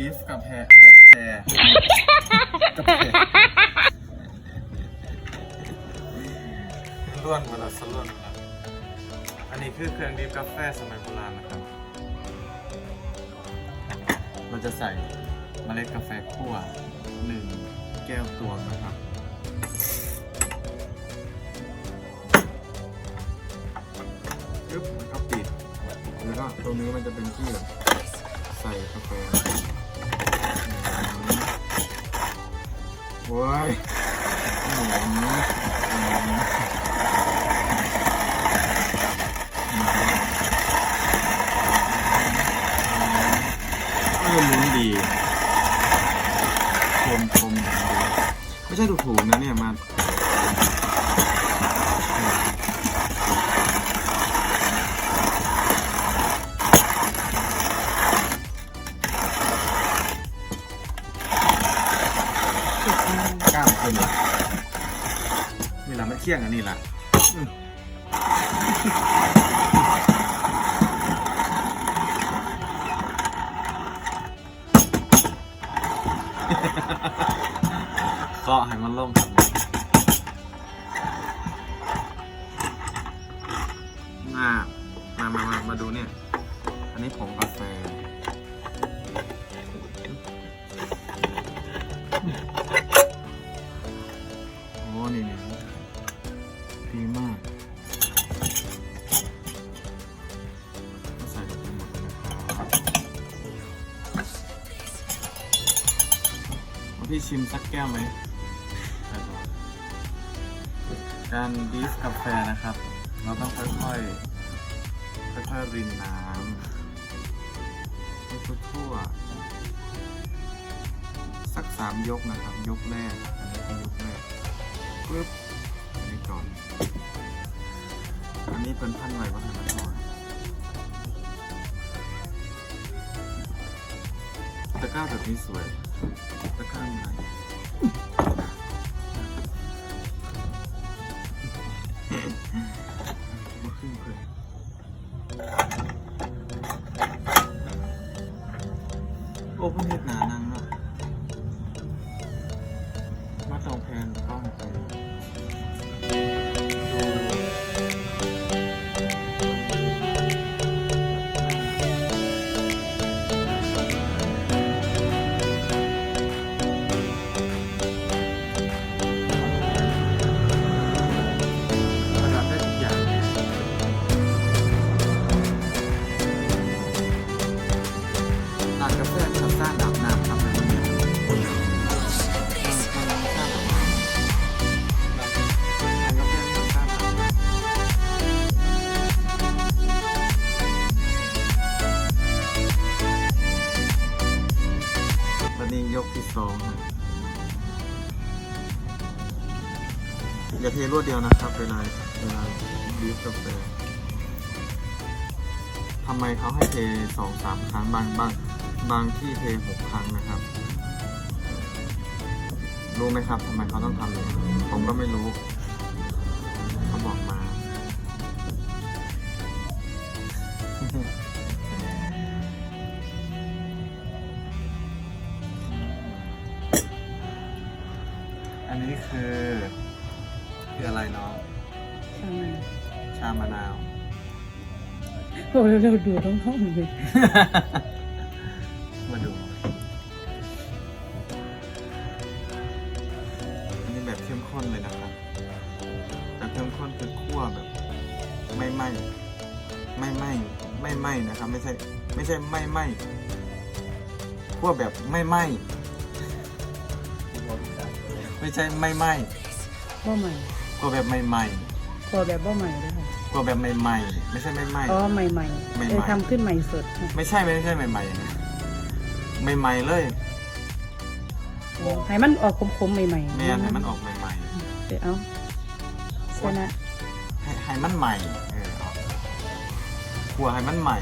ดิฟกับแพรแพแพรกับแพรล้วนมาแล้วสล้วนมาแล้วอันนี้คือเครื่องดิฟกาแฟสมัยโบราณนะครับ เราจะใส่เมล็ดกาแฟคั่วหนึ่งแก้วตวงนะครับปึ๊บแล้วก็ปิดแล้วก็ตรงนี้มันจะเป็นที่แบบ ใส่กาแฟโอ้ยหอมหอมเออหมุนดีคมคมไม่ใช่ถูกๆนะเนี่ยมา เที่ยงอันนี้ละเคาะให้มันลงครับมมา มา มา มาดูเนี่ย อันนี้ผงกาแฟ พี่ชิมสักแก้วไหมการดิฟกาแฟนะครับ เราต้องค่อยๆค่อยๆรินน้ำให้ทั่วๆสักสามยกนะครับ ยกแรก อันนี้คือยกแรกปึ๊บอันนี้ก่อน อันนี้เป็นพันไว้วัฒนธรรมตะก้าแบบนี้สวย ตะกร้าไหนมาขึ้นเลยโอ้เพิ่งเห็ดหนานังเนาะมาตรงแพนกล้องไป สองอย่าเทรวดเดียวนะครับเวลาเวลาบีบกาแฟทำไมเขาให้เทสองสามครั้งบางบางบางที่เทหกครั้งนะครับรู้ไหมครับทำไมเขาต้องทำอย่างนี้ผมก็ไม่รู้ คือ คืออะไรน้องชามะนาว โอ้เราดูท้องท้องเลยมาดู อันนี้แบบเข้มข้นเลยนะครับแบบเข้มข้นคือคั่วแบบ ไม่ไหม้ไม่ไหม้ไม่ไหม้นะครับ ไม่ใช่ ไม่ใช่ไม่ไหม้คั่วแบบไม่ไหม้ ไม่ใช่ไม่ไหม้บ่ใหม่คั่วแบบไม่ไหม้พอแบบบ่ใหม่เลยค่ะคั่วแบบไม่ไหม้ไม่ใช่ไม่ไหม้ อ๋อใหม่ใหม่ใหม่ๆเออทำขึ้นใหม่สดค่ะไม่ใช่ไม่ใช่ใหม่ๆนะใหม่ๆเลยให้มันออกคมๆใหม่ๆแม่นให้มันออกใหม่เดี๋ยวเอาชนะๆให้ให้มันใหม่เออเอาคั่วให้มันใหม่